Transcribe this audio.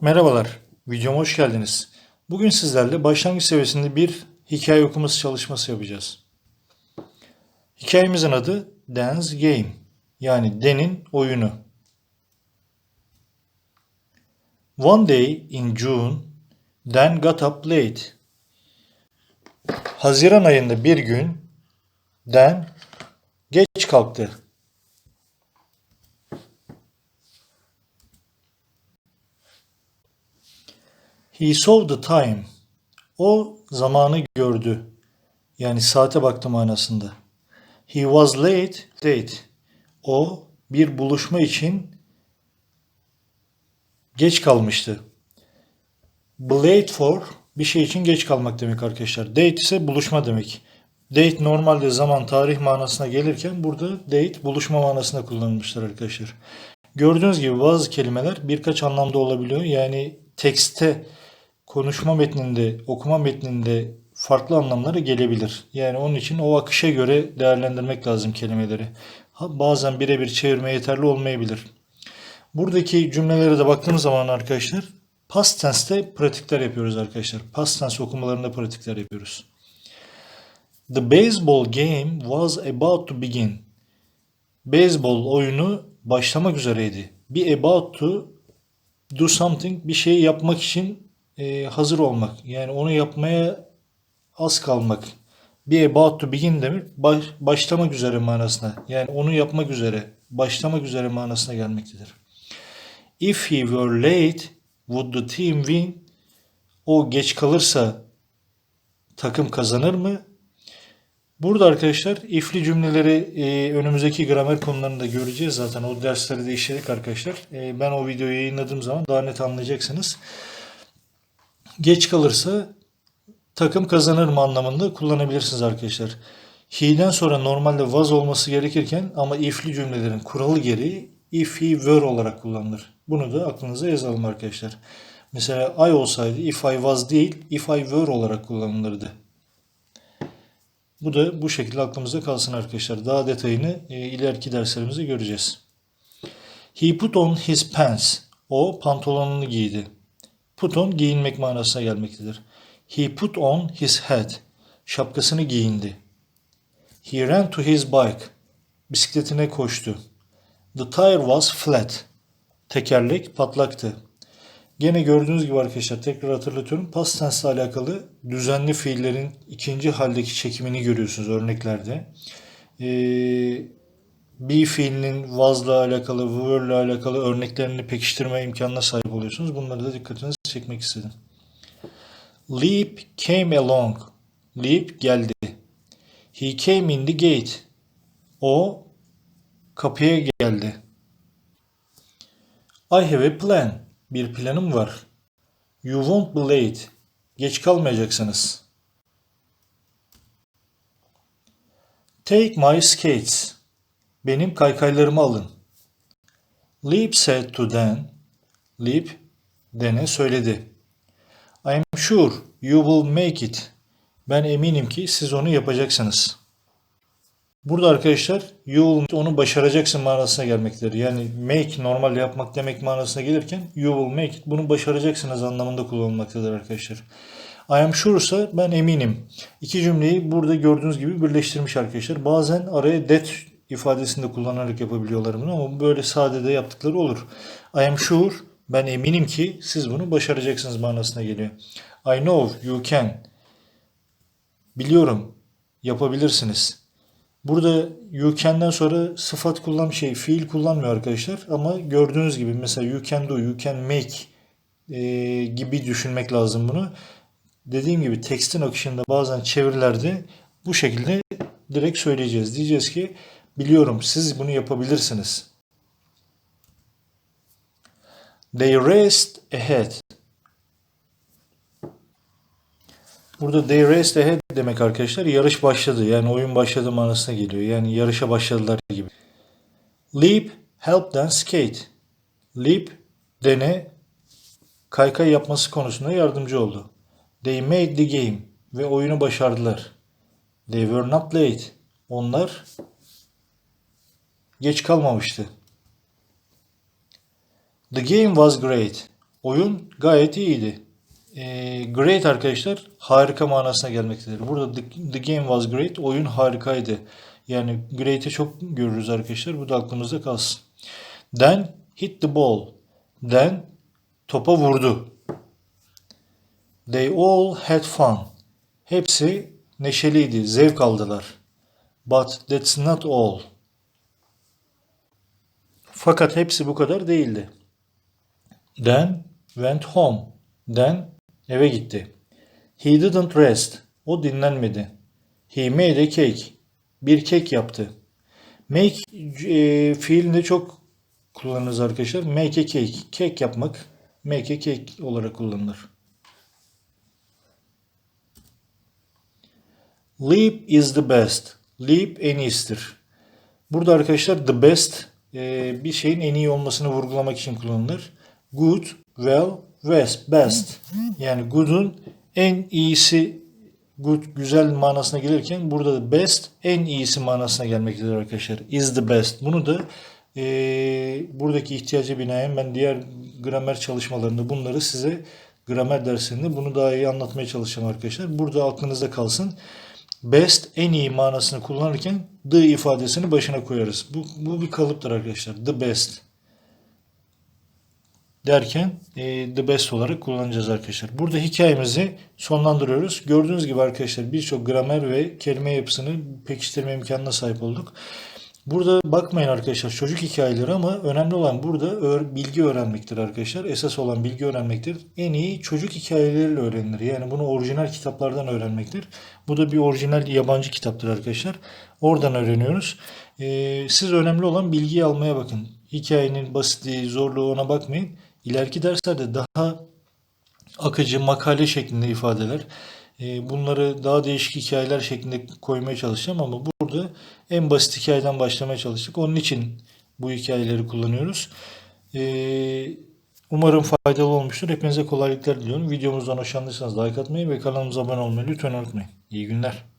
Merhabalar, videoma hoş geldiniz. Bugün sizlerle başlangıç seviyesinde bir hikaye okuması çalışması yapacağız. Hikayemizin adı Dan's Game, yani Dan'in oyunu. One day in June, Dan got up late. Haziran ayında bir gün Dan geç kalktı. He saw the time. O zamanı gördü. Yani saate baktı manasında. He was late, late. O bir buluşma için geç kalmıştı. Late for bir şey için geç kalmak demek arkadaşlar. Date ise buluşma demek. Date normalde zaman, tarih manasına gelirken burada date buluşma manasında kullanılmışlar arkadaşlar. Gördüğünüz gibi bazı kelimeler birkaç anlamda olabiliyor. Yani tekste konuşma metninde, okuma metninde farklı anlamlara gelebilir. Yani onun için o akışa göre değerlendirmek lazım kelimeleri. Bazen birebir çevirme yeterli olmayabilir. Buradaki cümlelere de baktığımız zaman arkadaşlar past tense'te pratikler yapıyoruz arkadaşlar. Past tense okumalarında pratikler yapıyoruz. The baseball game was about to begin. Beyzbol oyunu başlamak üzereydi. Be about to do something bir şey yapmak için e, hazır olmak. Yani onu yapmaya az kalmak. Be about to begin demek baş, başlamak üzere manasına. Yani onu yapmak üzere, başlamak üzere manasına gelmektedir. If he were late, would the team win? O geç kalırsa takım kazanır mı? Burada arkadaşlar ifli cümleleri e, önümüzdeki gramer konularında göreceğiz zaten. O dersleri de işledik arkadaşlar. E, ben o videoyu yayınladığım zaman daha net anlayacaksınız. Geç kalırsa takım kazanır mı anlamında kullanabilirsiniz arkadaşlar. He'den sonra normalde was olması gerekirken ama if'li cümlelerin kuralı gereği if he were olarak kullanılır. Bunu da aklınıza yazalım arkadaşlar. Mesela I olsaydı if I was değil if I were olarak kullanılırdı. Bu da bu şekilde aklımızda kalsın arkadaşlar. Daha detayını e, ileriki derslerimizde göreceğiz. He put on his pants. O pantolonunu giydi. Put on giyinmek manasına gelmektedir. He put on his hat. Şapkasını giyindi. He ran to his bike. Bisikletine koştu. The tire was flat. Tekerlek patlaktı. Gene gördüğünüz gibi arkadaşlar tekrar hatırlatıyorum. Past tense ile alakalı düzenli fiillerin ikinci haldeki çekimini görüyorsunuz örneklerde. Ee, be fiilinin was'la alakalı, were alakalı örneklerini pekiştirme imkanına sahip oluyorsunuz. Bunları da dikkatinizi çekmek istedim. Leap came along. Leap geldi. He came in the gate. O kapıya geldi. I have a plan. Bir planım var. You won't be late. Geç kalmayacaksınız. Take my skates. Benim kaykaylarımı alın. Leap said to Dan. Leap, Dan'e söyledi. I'm sure you will make it. Ben eminim ki siz onu yapacaksınız. Burada arkadaşlar you will onu başaracaksın manasına gelmektedir. Yani make normal yapmak demek manasına gelirken you will make it bunu başaracaksınız anlamında kullanılmaktadır arkadaşlar. I am sure ise ben eminim. İki cümleyi burada gördüğünüz gibi birleştirmiş arkadaşlar. Bazen araya that ifadesini de kullanarak yapabiliyorlar bunu ama böyle sade de yaptıkları olur. I am sure ben eminim ki siz bunu başaracaksınız manasına geliyor. I know you can. Biliyorum yapabilirsiniz. Burada you can'den sonra sıfat kullan şey fiil kullanmıyor arkadaşlar ama gördüğünüz gibi mesela you can do, you can make e, gibi düşünmek lazım bunu. Dediğim gibi tekstin akışında bazen çevirilerde bu şekilde direkt söyleyeceğiz. Diyeceğiz ki biliyorum siz bunu yapabilirsiniz. They raced ahead. Burada they raced ahead demek arkadaşlar yarış başladı. Yani oyun başladı manasına geliyor. Yani yarışa başladılar gibi. Leap help them skate. Leap dene kaykay yapması konusunda yardımcı oldu. They made the game ve oyunu başardılar. They were not late. Onlar geç kalmamıştı. The game was great. Oyun gayet iyiydi. Ee, great arkadaşlar harika manasına gelmektedir. Burada the, the game was great. Oyun harikaydı. Yani great'i çok görürüz arkadaşlar. Bu da aklımızda kalsın. Then hit the ball. Then topa vurdu. They all had fun. Hepsi neşeliydi, zevk aldılar. But that's not all. Fakat hepsi bu kadar değildi. Then went home. Then eve gitti. He didn't rest. O dinlenmedi. He made a cake. Bir kek yaptı. Make e, fiilinde çok kullanırız arkadaşlar. Make a cake. Kek yapmak. Make a cake olarak kullanılır. Leap is the best. Leap en iyisidir. Burada arkadaşlar the best bir şeyin en iyi olmasını vurgulamak için kullanılır. Good, well, best, best. Yani good'un en iyisi good, güzel manasına gelirken burada da best en iyisi manasına gelmektedir arkadaşlar. Is the best. Bunu da e, buradaki ihtiyaca binaen ben diğer gramer çalışmalarında bunları size gramer dersinde bunu daha iyi anlatmaya çalışacağım arkadaşlar. Burada aklınızda kalsın. Best en iyi manasını kullanırken the ifadesini başına koyarız. Bu, bu bir kalıptır arkadaşlar. The best derken e, the best olarak kullanacağız arkadaşlar. Burada hikayemizi sonlandırıyoruz. Gördüğünüz gibi arkadaşlar birçok gramer ve kelime yapısını pekiştirme imkanına sahip olduk. Burada bakmayın arkadaşlar çocuk hikayeleri ama önemli olan burada bilgi öğrenmektir arkadaşlar. Esas olan bilgi öğrenmektir. En iyi çocuk hikayeleriyle öğrenilir. Yani bunu orijinal kitaplardan öğrenmektir. Bu da bir orijinal yabancı kitaptır arkadaşlar. Oradan öğreniyoruz. Ee, siz önemli olan bilgiyi almaya bakın. Hikayenin basitliği, zorluğu ona bakmayın. İleriki derslerde daha akıcı makale şeklinde ifadeler. E, Bunları daha değişik hikayeler şeklinde koymaya çalışacağım ama burada en basit hikayeden başlamaya çalıştık. Onun için bu hikayeleri kullanıyoruz. E, Umarım faydalı olmuştur. Hepinize kolaylıklar diliyorum. Videomuzdan hoşlandıysanız like atmayı ve kanalımıza abone olmayı lütfen unutmayın. İyi günler.